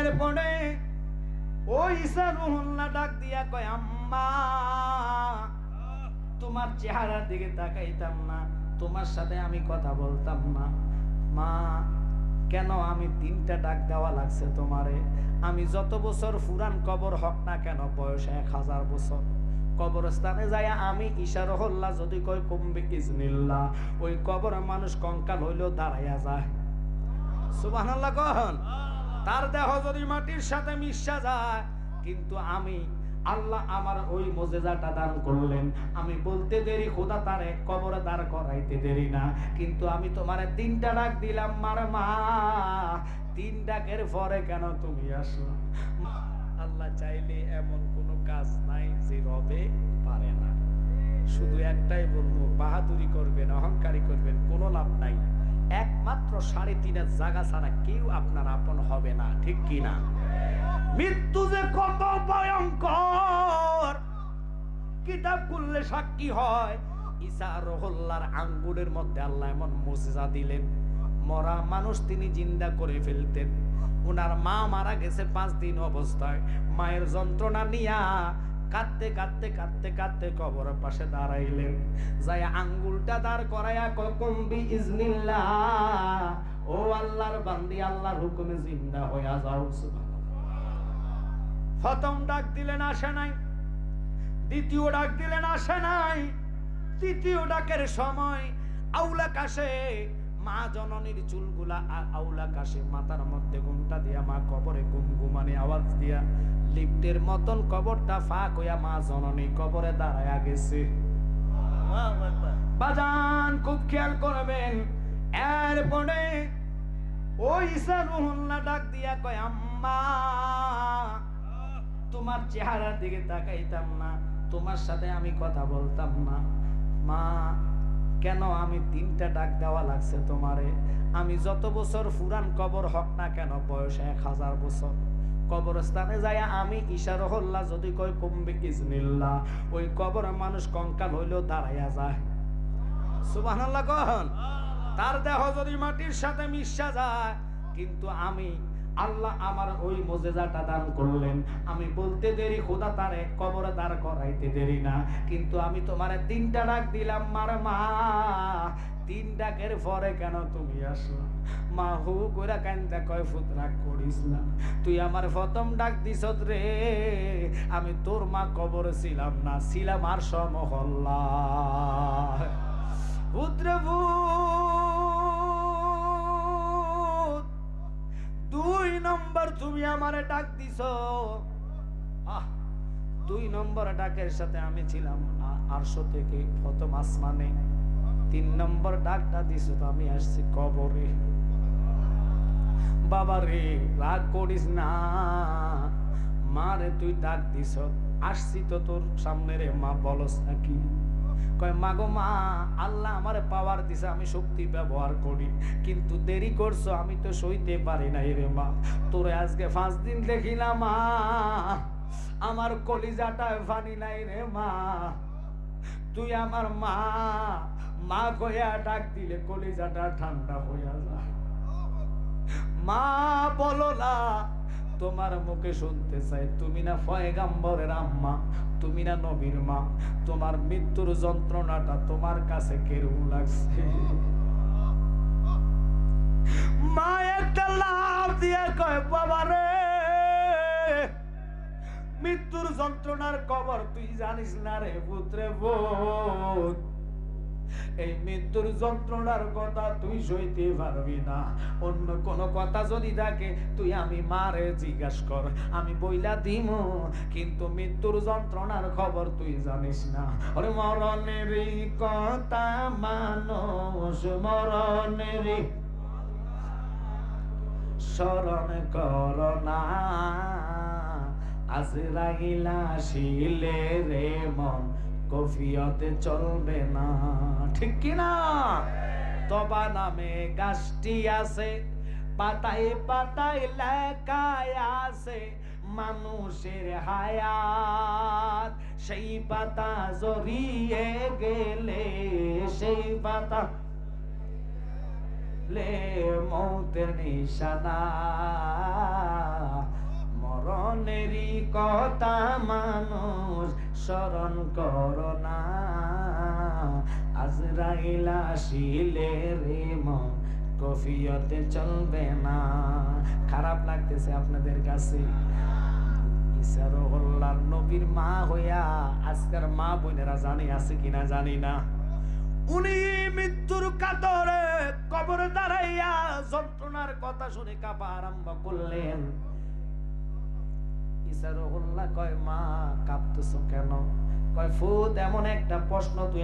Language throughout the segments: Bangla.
এরপরে ওই ঈসা রুহুল্লাহ ডাক দিয়া কয়, আম্মা, তোমার চেহারার দিকে তাকাইতাম না, তোমার সাথে আমি কথা বলতাম না। মা, কেন আমি তিনটা ডাক দেওয়া লাগছে তোমারে? আমি যত বছর ফুরান কবর হক না কেন, বয়স এক হাজার বছর। কবরস্থানে যায় আমি ইশারহল্লা যদি কয়, কমবে ইজনিল্লাহ ওই কবর মানুষ কঙ্কাল হইলেও দাঁড়াইয়া যায়। সুবহানাল্লাহ কহন তার দেহ যদি মাটির সাথে মিশা যায়, কিন্তু আমি আল্লাহ আমার ওই মোজেজাটা দান করলেন। আমি বলতে দেরি, খোদা তার এক কবরে দাঁড় করাইতে দেরি না। কিন্তু আমি তোমার তিনটা ডাক দিলাম, মার মা, তিন ডাকের পরে কেন তুমি আসো আল্লাহ চাইলে এমন কোনো কাজ নাই যে রবে পারে না। শুধু একটাই বলব, বাহাদুরি করবেন, অহংকারী করবেন, কোনো লাভ নাই। একমাত্র সাড়ে তিনের জায়গা ছাড়া কেউ আপনার আপন হবে না, ঠিক কি না? মৃত্যু যে কত ভয়ঙ্কর! কিতাব খুললে সাক্ষী হয়, ঈসা রহল্লার আঙ্গুলের মধ্যে আল্লাহ এমন মুজিজা দিলেন। মরা মানুষ তিনি জিন্দা করে ফেলতেন। ওনার মা মারা গেছে পাঁচ দিন অবস্থায়। মায়ের যন্ত্রণা নিয়া কাঁদতে কাঁদতে কাঁদতে কাঁদতে কবরের পাশে দাঁড়াইলেন। যাই আঙ্গুলটা দাঁড় করাইয়া কখন বি ইজনিল্লাহ ও আল্লাহর বান্দি, আল্লাহর হুকুমে জিন্দা হইয়া যাও। প্রথম ডাক দিলেন, আসে নাই। দ্বিতীয় ডাক দিলেন, আসে নাই। তৃতীয় ডাকের সময় আউলা কাশে মা জননীর চুলগুলা আউলা কাশে মাথার মধ্যে ঘুমটা দিয়া মা কবরে গুমগুমানি আওয়াজ দিয়া লিফটের মতন কবরটা ফাঁক হইয়া মা জননী কবরে দাঁড়ায়া গেছে। বাজান খুব খেয়াল করবেন এরপরে ওই ঈসা রুহুল্লাহ ডাক দিয়া কয় আম্মা তোমার চেহারার দিকে তাকাইতাম না তোমার সাথে আমি কথা বলতাম না। মা কেন আমি তিনটা ডাক দেওয়া লাগছে তোমারে? আমি যত বছর ফুরান কবর হক না কেন, বয়স এক হাজার বছর। কবরস্থানে যায় আমি ইশারহল্লা যদি কই কমবে ইজনিল্লাহ। ওই কবর মানুষ কঙ্কাল হইলেও দাঁড়াইয়া যায়। সুবহানাল্লাহ কহন তার দেহ যদি মাটির সাথে মিশা যায়, কিন্তু আমি আল্লাহ আমার ওই মোজেজাটা দান করলেন। আমি বলতে দেরি, খোদা তারে কবরে দাঁড় করাইতে দেরি না। কিন্তু আমি তোমারে তিনটা ডাক দিলাম, মার মা। তিন ডাকের পরে কেন তুমি আসো মা হু কইরা কান্দা, কয়, ফুত করিস না। তুই আমার প্রথম ডাক দিস রে। আমি তোর মা কবরে ছিলাম না, ছিলাম আর সমহল্লা। পুত্রভূত ডাক দুই নম্বর ডাকের সাথে আমি ছিলাম থেকে তিন নম্বর ডাকটা তো আমি আসছি কবরে। বাবা রে, রাগ করিস না। মারে তুই ডাক দিছ। আসছি তো তোর সামনে রে, মা বলস নাকি? কয় মা গো মা, আল্লাহ আমারে পাওয়ার দিছে, আমি শক্তি ব্যবহার করি। কিন্তু দেরি করছ, আমি তো সইতে পারি নাই রে মা। তোরে আজকে পাঁচ দিন দেখি না মা। আমার কলিজাটায় ফানি নাই রে মা। তুই আমার মা। মা কইয়া ডাক দিলে কলিজাটা ঠান্ডা হইয়া যায়। মা বলো না তোমার মুখে শুনতে চাই। তুমি না ফয়গাম্বরের আম্মা, তুমি না নবীর মা। তোমার মৃত্যুর যন্ত্রণাটা তোমার কাছে কেরম লাগছে? মা একটা লাভ দিয়ে কয়, বাবা রে, মৃত্যুর যন্ত্রণার কবর তুই জানিস না রে পুত্রে বোন এই মৃত্যুর যন্ত্রণার কথা তুই সইতে পারবি না। অন্য কোন কথা যদি থাকে তুই আমি মারে জিজ্ঞাস কর, আমি বইলা দিম। কিন্তু মৃত্যুর যন্ত্রণার খবর তুই জানিস না। ওরে মরণের কথা মানুষ মরণের স্মরণ না। আজরাইলা শিলে রে মন কফিয়তে চলবে না। ঠিক কি না তবা নামে গাছটি আছে, পাতায় পাতায় লেখায় আছে, মানুষের হায়াত। সেই পাতা জড়িয়ে গেলে, সেই পাতা লে মৌতের নিশানা। মরণেরই কথা মানুষ স্মরণ করো না। আজরাইল আসিলে রে মন, কফিয়তে চলবে না। খারাপ লাগতেছে আপনাদের কাছে। নবীর মা হইয়া আজকের মা বোনেরা জানি, আছে কিনা জানি না। উনি মৃত্যুর কাতরে কবরে দাঁড়াইয়া যন্ত্রণার কথা শুনে কাপা আরম্ভ করলেন। এমন একটা প্রশ্ন তুই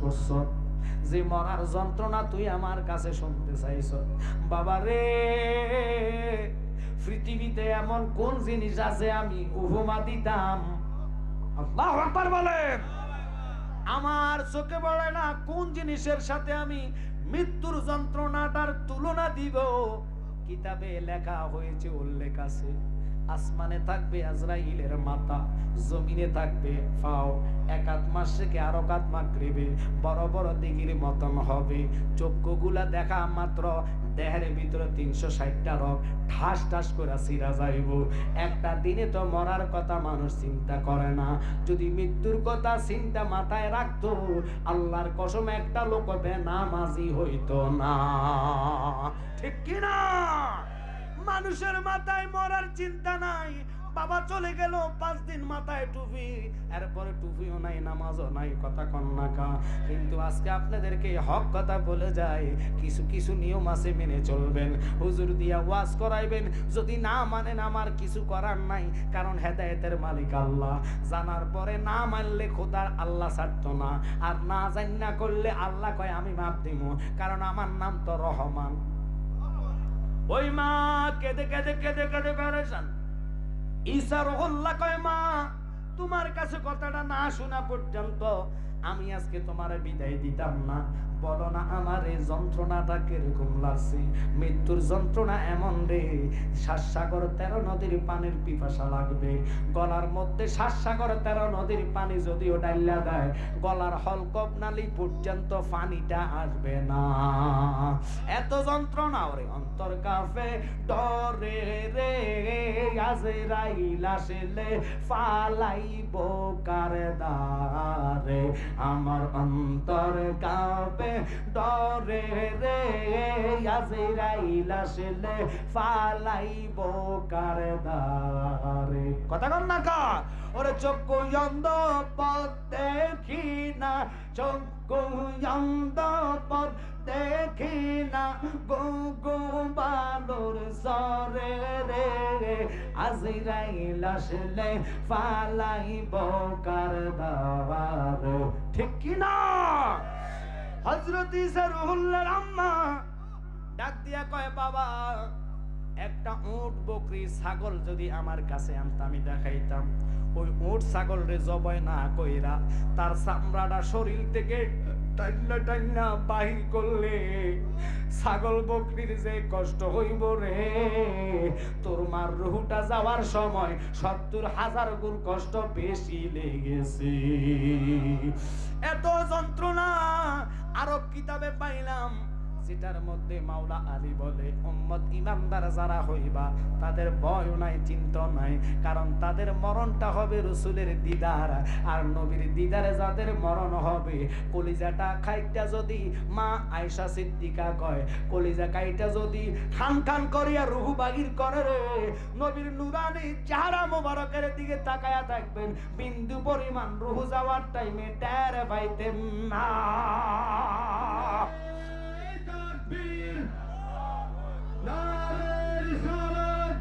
করছ, যে যন্ত্রণা তুই আমার কাছে শুনতে চাইছ। বাবা রে, পৃথিবীতে এমন কোন জিনিস আছে আমি উপমা দিতাম? বলেন। আমার চোখে পড়ে না কোন জিনিসের সাথে আমি মৃত্যুর যন্ত্রণাটার তুলনা দিব? কিতাবে লেখা হয়েছে, উল্লেখ আছে। আসমানে থাকবে আজরাইলের মাথা, জমিনে থাকবে ফাও। একাত মাস থেকে আর কাত মাগরিবে বড় বড় দিঘির মতন হবে। চক্ষুগুলা দেখা মাত্র দেহের ভিতরে তিনশো ষাটটা রোগ ঠাস ঠাস করে সিরা যাইব। একটা দিনে তো মরার কথা মানুষ চিন্তা করে না। যদি মৃত্যুর কথা চিন্তা মাথায় রাখতো, আল্লাহর কসম একটা লোক বেনামাজি হইতো না। ঠিক কি না মানুষের মাথায় মরার চিন্তা নাই। বাবা চলে গেল, পাঁচ দিন মাথায় টুপি। এরপরে টুপিও নাই, নামাজও নাই, কথা কন্যাকা। কিন্তু আজকে আপনাদেরকে হক কথা বলে যায় কিছু কিছু নিয়ম আছে মেনে চলবেন। হুজুর দিয়া ওয়াজ করাইবেন, যদি না মানেন আমার কিছু করার নাই, কারণ হেদায়েতের মালিক আল্লাহ। জানার পরে না মানলে খোদার আল্লাহ ছাড়তো না। আর না জান না করলে আল্লাহ কয়, আমি মাপ দিব কারণ আমার নাম তো রহমান। ওই মা, কেঁদে কেঁদে কেঁদে কেঁদে পেরেছেন ঈসা রহল্লা কয়, মা, তোমার কাছে কথাটা না শোনা পর্যন্ত আমি আজকে তোমার বিদায় দিতাম না। বলো না আমার এই যন্ত্রণাটা কীরকম লাগছে? মৃত্যুর যন্ত্রণা এমন রে। তেরো নদীর পানির পিপাসা লাগবে। গলার মধ্যে তেরো নদীর পানি যদিও ডাইলা দেয়, গলার হলকপ নালি পর্যন্ত পানিটা আসবে না। এত যন্ত্রণা ওরে অন্তর কাফে, ডরে রে। আজরাইল আসলে ফালাইব দারে আমার অন্তর কাঁপে ডরে রে আজরাইল আসলে ফালাইব কার দারে কথা কন না কা? ওরে চক্ষু অন্ধ পথ দেখি না, চক্ষু অন্ধ পথ দেখি না গো গো বালুর সরে রে আজরাইল আসলে ফালাইব কার দাবার ঠিক কি না? হজরত ইসারুল্লাহর আম্মা ডাক দিয়া কয়, বাবা, একটা উট, বকরি, ছাগল যদি আমার কাছে আনতাম, আমি দেখাইতাম। ওই উট ছাগল রে জবাই না কইরা তার চামড়াটা শরীর থেকে টাইনা টাইনা বাহির করলে ছাগল, বকরির যে কষ্ট হইব রে, তোর মার রুহুটা যাওয়ার সময় সত্তর হাজার গুণ কষ্ট বেশি লেগেছে। এত যন্ত্রণা আরও কিতাবে পাইলাম। যেটার মধ্যে মাওলা আলী বলে, উম্মত ইমানদার যারা হইবা, তাদের ভয় নাই, চিন্তা নাই, কারণ তাদের মরণটা হবে রসুলের দিদার, আর নবীর দিদারে যাদের মরণ হবে, কলিজাটা খাইটা যদি মা আয়সা সিদ্দিকা কয়, কলিজা কাইটা যদি খান খান করিয়া রুহু বাগির করে রে, নবীর নুরানি চেহারা মোবারকের দিকে তাকায়া থাকবেন বিন্দু পরিমাণ রুহু যাওয়ার টাইমে টের পাইতেন না। তাকবীর নারে রিসালাত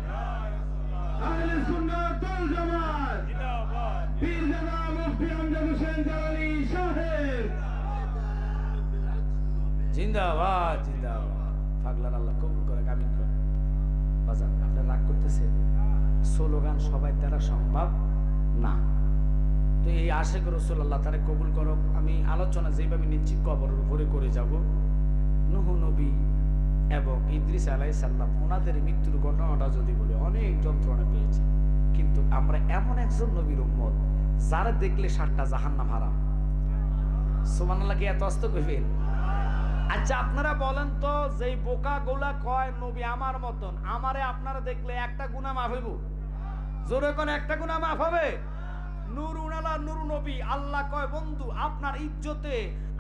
আহলে সুন্নাত আল্লাহ কবুল করে কামিন করে। বাজান আপনি রাগ সবাই দ্বারা সম্ভব না। তো এই আশেখ রসুল আল্লাহ তারা কবুল করো। আমি আলোচনা যেভাবে নিচ্ছি, কবরের উপরে করে যাব। নুহ নবী এবং ইদ্রিস আলাই সাল্লাম ওনাদের মৃত্যুর ঘটনাটা যদি বলে, অনেক যন্ত্রণা পেয়েছে। কিন্তু আমরা এমন একজন নবীর উম্মত যারা দেখলে সাতটা জাহান্নাম হারাম। সোমানাল্লাহ কি এত অস্ত কইবেন আচ্ছা আপনারা বলেন তো, যেই বোকা গোলা কয়, নবী আমার মতন, আমারে আপনারা দেখলে একটা গুণা মাফ হইব? জোরে করে একটা গুণা মাফ হবে? নুরুনালা নুরু নবী, আল্লাহ কয়, বন্ধু, আপনার ইজ্জতে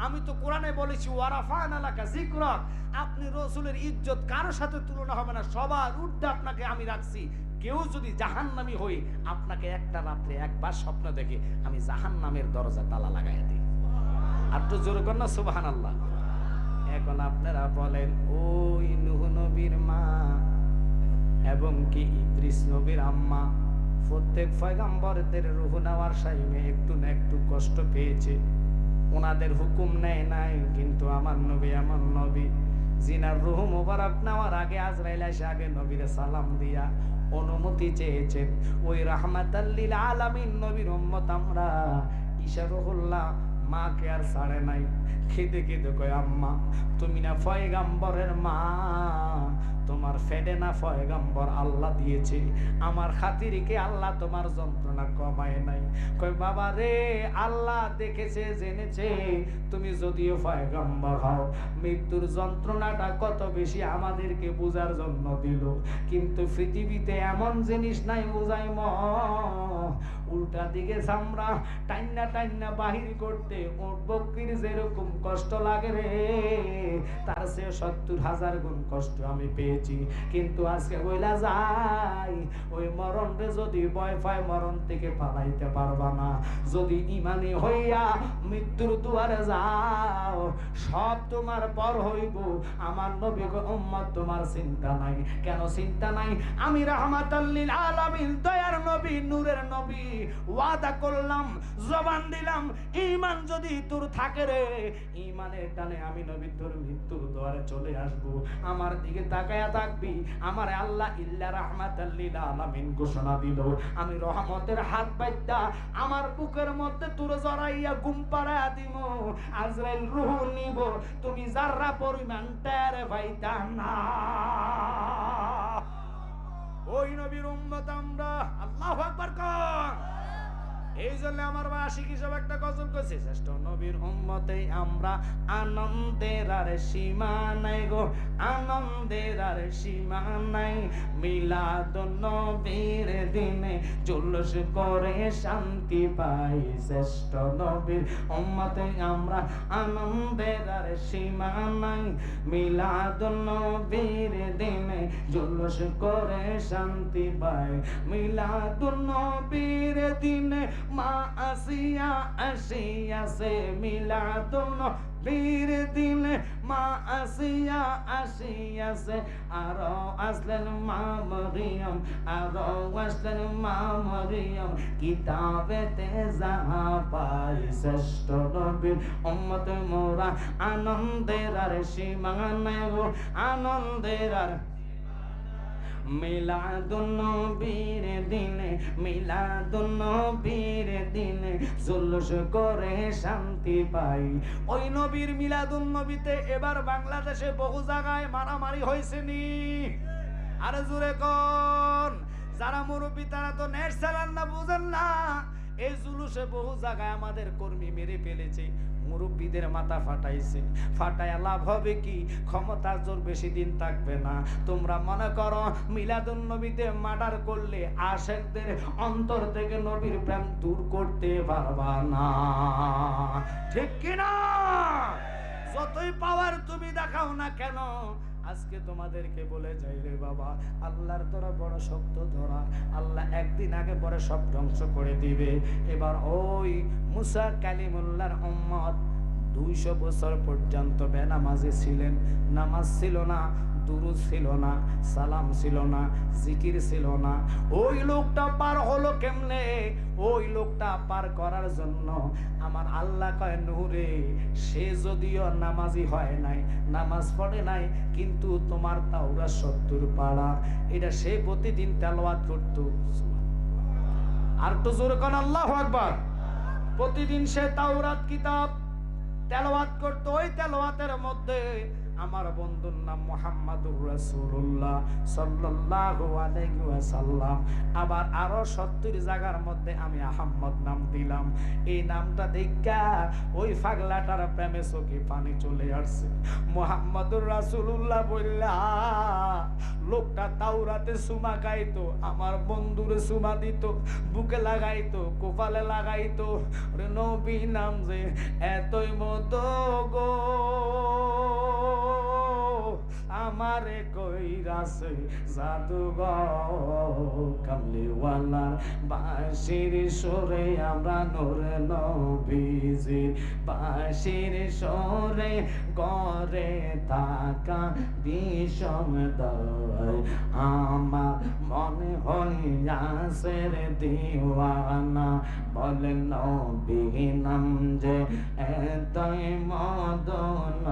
আমি তো কোরআনে বলেছি ওয়ারাফান আলাকা জিকরক আপনি রসুলের ইজ্জত কারোর সাথে তুলনা হবে না, সবার ঊর্ধ্বে আপনাকে আমি রাখছি। কেউ যদি জাহান্নামী হই আপনাকে একটা রাত্রে একবার স্বপ্ন দেখে, আমি জাহান্নামের দরজা তালা লাগাই দিই। আর তো জোরে কর না সুবাহান আল্লাহ এখন আপনারা বলেন, ওই নুহ নবীর মা এবং কি ইদ্রিস নবীর আম্মা? প্রত্যেক পয়গাম্বরদের রুহ নেওয়ার টাইমে একটু না একটু কষ্ট পেয়েছে। ওনাদের হুকুম নেয় নাই, কিন্তু আমার নবী আমার নবী। জিনার রুহ মোবারক নেওয়ার আগে আজরাইল এসে আগে নবীরে সালাম দিয়া অনুমতি চেয়েছেন। ওই রাহমাতাল্লিল আলামিন নবীর উম্মত আমরা ঈশা রহুল্লাহ মাকে আর ছাড়ে নাই। খেতে খেতে কয়, আম্মা, তুমি না ফয়গাম্বরের মা। তোমার ফেডে না ফয়গাম্বর আল্লাহ দিয়েছে। আমার খাতিরকে আল্লাহ তোমার যন্ত্রণা কমায় নাই। কয়, বাবা রে, আল্লাহ দেখেছে, জেনেছে। তুমি যদিও ফয়গাম্বর হও, মৃত্যুর যন্ত্রণাটা কত বেশি আমাদেরকে বোঝার জন্য দিল। কিন্তু পৃথিবীতে এমন জিনিস নাই, বুঝাই ম। উল্টা দিকে চামড়া টাইনা টাইনা বাহির করতে ওট বকরির কষ্ট লাগে রে। তার সে সত্তর হাজার গুণ কষ্ট আমি পেয়েছি। কিন্তু আজকে বইলা যাই, ওই যদি ভয় মরণ থেকে পালাইতে পারবা না। যদি ইমানি হইয়া মৃত্যুর দুয়ারে যাও, সব তোমার পর হইব। আমার নবী উম্মত, তোমার চিন্তা নাই। কেন চিন্তা নাই? আমি রাহমাতাল্লিল আলামিন, দয়ার নবী, নূরের নবী। ওয়াদা করলাম, জবান দিলাম, ঈমান যদি তোর থাকে রে ঈমানের টানে আমি নবী তোর মৃত্যুর দুয়ারে চলে আসব। আমার দিকে তাকায়া থাকবি, আমার আল্লাহ ইল্লা রাহমাতাল্লিল আলামিন ঘোষণা দিল। আমি রহমতের হাত বাইদা আমার বুকের মধ্যে তোর জড়াইয়া ঘুম পাড়ায়া দিব। আজরাইল রুহ নিব, তুমি যারা পরিমাণ টের পাইতা না। ওই নবীর উম্মত আমরা, আল্লাহু আকবার কর। এই জন্য আমার বাসিক হিসাবে একটা গজল করছে শ্রেষ্ঠ নবীর উম্মতে আমরা আনন্দের আর সীমা নাই গো, আনন্দের আর সীমা নাই। মিলাদ নবীর দিনে জুলুস করে শান্তি পাই। শ্রেষ্ঠ নবীর উম্মতে আমরা আনন্দের আর সীমা নাই। মিলাদ নবীর দিনে জুলুস করে শান্তি পাই। মিলাদ নবীর দিনে মা আসিয়া আসিয়াছে মিলাদুন বীর দিন। মা আসিয়া আসিয়াছে আরও আসলেন মা মরিয়ম, আরও আসলেন মা মরিয়ম। কিতাবেতে যাহা পাই শ্রেষ্ঠ নবীর উম্মত মোরা আনন্দের আর সীমা নাই গো আনন্দের আর মিলাদুন্নবীর দিনে মিলাদুন্নবীর দিনে জুলুস করে শান্তি পাই। ওই নবীর মিলাদুন্নবীতে এবার বাংলাদেশে বহু জায়গায় মারামারি হয়েছে নি। আরে জুড়ে কোন? যারা মুরব্বী, তারা তো নেট চালান না, বুঝেন না। এই জুলুসে বহু জায়গায় আমাদের কর্মী মেরে ফেলেছে। মুরব্বীদের মাথা ফাটাইছে। ফাটায় লাভ হবে কি? ক্ষমতার জোর বেশি দিন থাকবে না। তোমরা মনে করো মিলাদুল নবীতে মার্ডার করলে আশেকদের অন্তর থেকে নবীর প্রেম দূর করতে পারবা না। ঠিক কিনা? যতই পাওয়ার তুমি দেখাও না কেন আজকে তোমাদেরকে বলে যাই রে বাবা, আল্লাহর তোরা বড় শক্ত ধরা, আল্লাহ একদিন আগে পরে সব ধ্বংস করে দিবে। এবার ওই মুসা কালিমুল্লার উম্মত দুইশো বছর পর্যন্ত বেনামাজি ছিলেন। নামাজ ছিল না দুরুদ ছিল না, সালাম ছিল না, জিকির ছিল না। ওই লোকটা পার হলো কেমনে? ওই লোকটা পার করার জন্য আমার আল্লাহ কয় নূরে সে যদিও নামাজি হয় নাই, নামাজ পড়ে নাই, কিন্তু তোমার তাওরা সত্তর পাড়া। এটা সে প্রতিদিন তেলাওয়াত করতো। আর তো জোরে কোন, আল্লাহ আকবার। প্রতিদিন সে তাওরাত, কিতাব তেলাওয়াত করতো। ওই তেলাওয়াতের মধ্যে আমার বন্ধুর নাম মোহাম্মদুর রাসূলুল্লাহ সাল্লাল্লাহু আলাইহি ওয়াসাল্লাম। আবার আরও সত্তর জায়গার মধ্যে আমি আহাম্মদ নাম দিলাম। এই নামটা দেখা ওই পাগলাটার প্রেমে চোখে পানি চলে আসছে। মোহাম্মদুর রাসূলুল্লাহ বললা, লোকটা তাওরাতে সুমা গাইতো, আমার বন্ধুরে সুমা দিত, বুকে লাগাইতো, কোপালে লাগাইতো। ওরে নবী নাম যে এতই মতো গো। আমারে কইরাছে জাদুঘর। কামলিওয়ালার বাঁশির সরে আমরা নোরে নবীজির। বাঁশির সরে গরে থাকা বিষম দয় আমার মনে হইয়াছে রে দিওয়ানা বলেন নবী নাম যে এতই মদন